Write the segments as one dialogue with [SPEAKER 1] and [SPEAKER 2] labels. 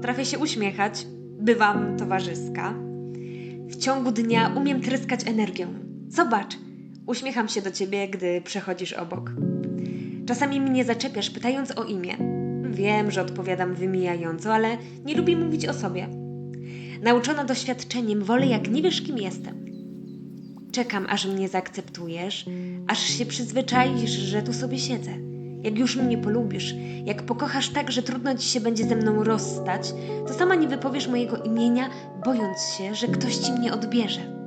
[SPEAKER 1] Potrafię się uśmiechać, bywam towarzyska. W ciągu dnia umiem tryskać energią. Zobacz, uśmiecham się do ciebie, gdy przechodzisz obok. Czasami mnie zaczepiasz, pytając o imię. Wiem, że odpowiadam wymijająco, ale nie lubię mówić o sobie. Nauczona doświadczeniem, wolę jak nie wiesz, kim jestem. Czekam, aż mnie zaakceptujesz, aż się przyzwyczaisz, że tu sobie siedzę. Jak już mnie polubisz, jak pokochasz tak, że trudno ci się będzie ze mną rozstać, to sama nie wypowiesz mojego imienia, bojąc się, że ktoś ci mnie odbierze.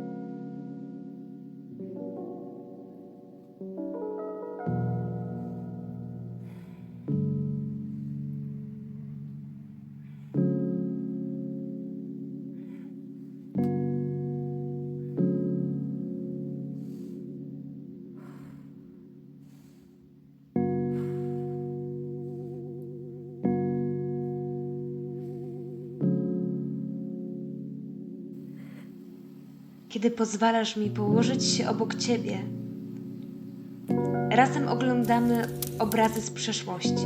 [SPEAKER 1] Kiedy pozwalasz mi położyć się obok ciebie, razem oglądamy obrazy z przeszłości.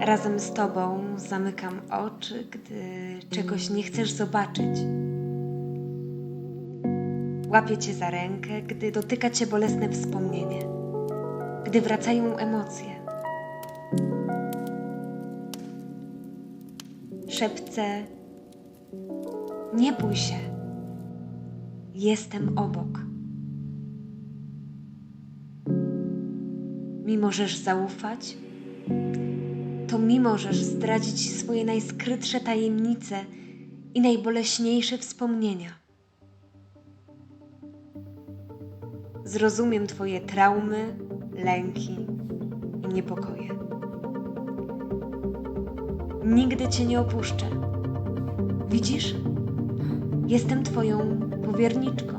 [SPEAKER 1] Razem z tobą zamykam oczy, gdy czegoś nie chcesz zobaczyć. Łapię cię za rękę, gdy dotyka cię bolesne wspomnienie, gdy wracają emocje. Szepcę nie bój się. Jestem obok. Mi możesz zaufać, to mi możesz zdradzić swoje najskrytsze tajemnice i najboleśniejsze wspomnienia. Zrozumiem Twoje traumy, lęki i niepokoje. Nigdy Cię nie opuszczę. Widzisz? Jestem Twoją powierniczką.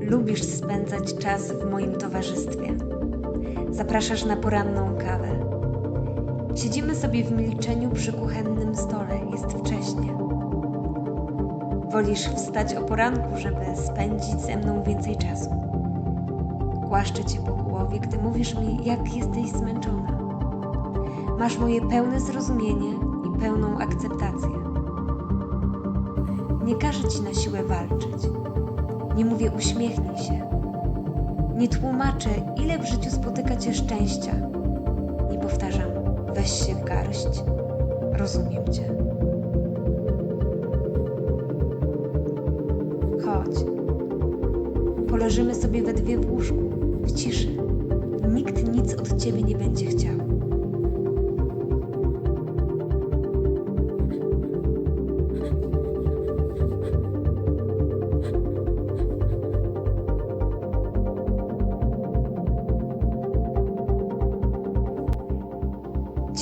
[SPEAKER 1] Lubisz spędzać czas w moim towarzystwie. Zapraszasz na poranną kawę. Siedzimy sobie w milczeniu przy kuchennym stole. Jest wcześnie. Wolisz wstać o poranku, żeby spędzić ze mną więcej czasu. Głaszczę cię po głowie, gdy mówisz mi, jak jesteś zmęczona. Masz moje pełne zrozumienie i pełną akceptację. Nie każę ci na siłę walczyć. Nie mówię uśmiechnij się. Nie tłumaczę, ile w życiu spotyka cię szczęścia. Nie powtarzam, weź się w garść. Rozumiem cię. Chodź. Poleżymy sobie we dwie w łóżku, w ciszy. Nikt nic od ciebie nie będzie chciał.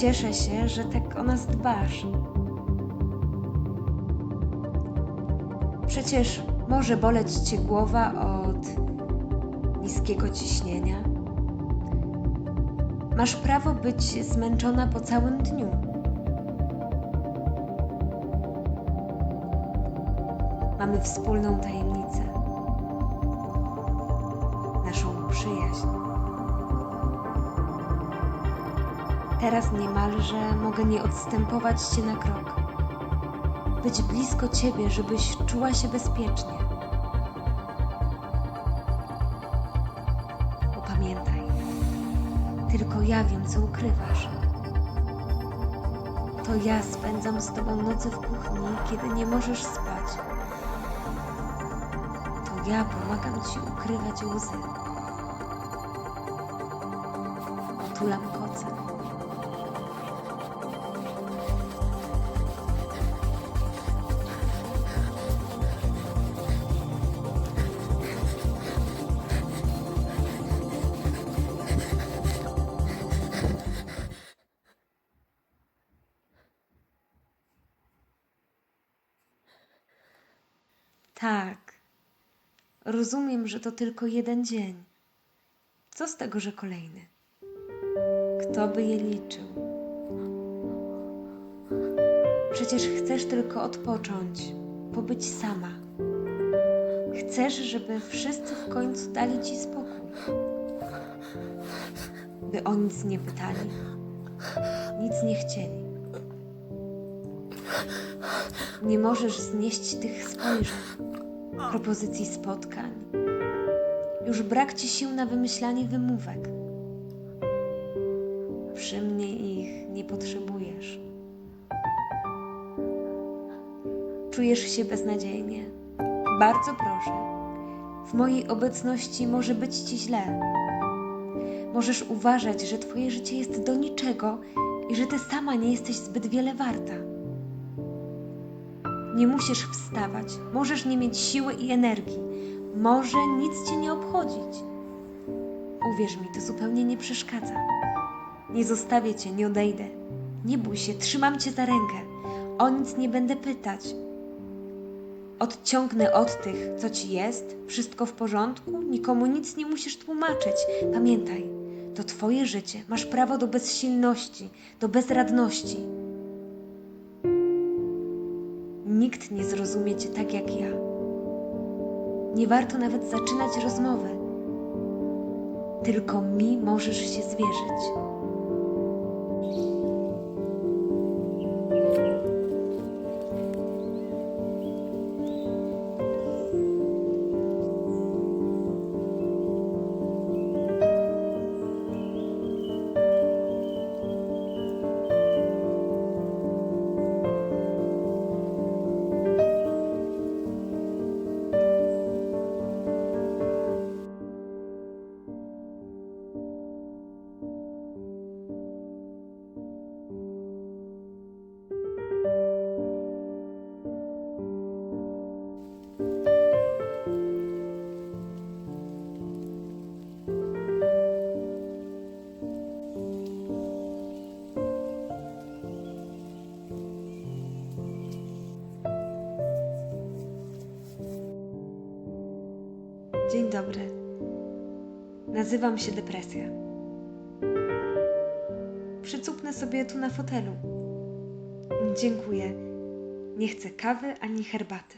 [SPEAKER 1] Cieszę się, że tak o nas dbasz. Przecież może boleć cię głowa od niskiego ciśnienia. Masz prawo być zmęczona po całym dniu. Mamy wspólną tajemnicę. Naszą przyjaźń. Teraz niemalże mogę nie odstępować Cię na krok. Być blisko Ciebie, żebyś czuła się bezpiecznie. Bo pamiętaj, tylko ja wiem, co ukrywasz. To ja spędzam z Tobą noce w kuchni, kiedy nie możesz spać. To ja pomagam Ci ukrywać łzy. Tulam koce. Tak. Rozumiem, że to tylko jeden dzień. Co z tego, że kolejny? Kto by je liczył? Przecież chcesz tylko odpocząć, pobyć sama. Chcesz, żeby wszyscy w końcu dali ci spokój. By o nic nie pytali, nic nie chcieli. Nie możesz znieść tych spojrzeń, propozycji spotkań. Już brak ci sił na wymyślanie wymówek. Przy mnie ich nie potrzebujesz. Czujesz się beznadziejnie? Bardzo proszę. W mojej obecności może być ci źle. Możesz uważać, że twoje życie jest do niczego i że ty sama nie jesteś zbyt wiele warta. Nie musisz wstawać, możesz nie mieć siły i energii, może nic cię nie obchodzić. Uwierz mi, to zupełnie nie przeszkadza. Nie zostawię cię, nie odejdę. Nie bój się, trzymam cię za rękę. O nic nie będę pytać. Odciągnę od tych, co ci jest, wszystko w porządku, nikomu nic nie musisz tłumaczyć. Pamiętaj, to twoje życie, masz prawo do bezsilności, do bezradności. Nikt nie zrozumie cię tak jak ja. Nie warto nawet zaczynać rozmowy. Tylko mi możesz się zwierzyć. Dobry. Nazywam się depresja. Przycupnę sobie tu na fotelu. Dziękuję. Nie chcę kawy ani herbaty.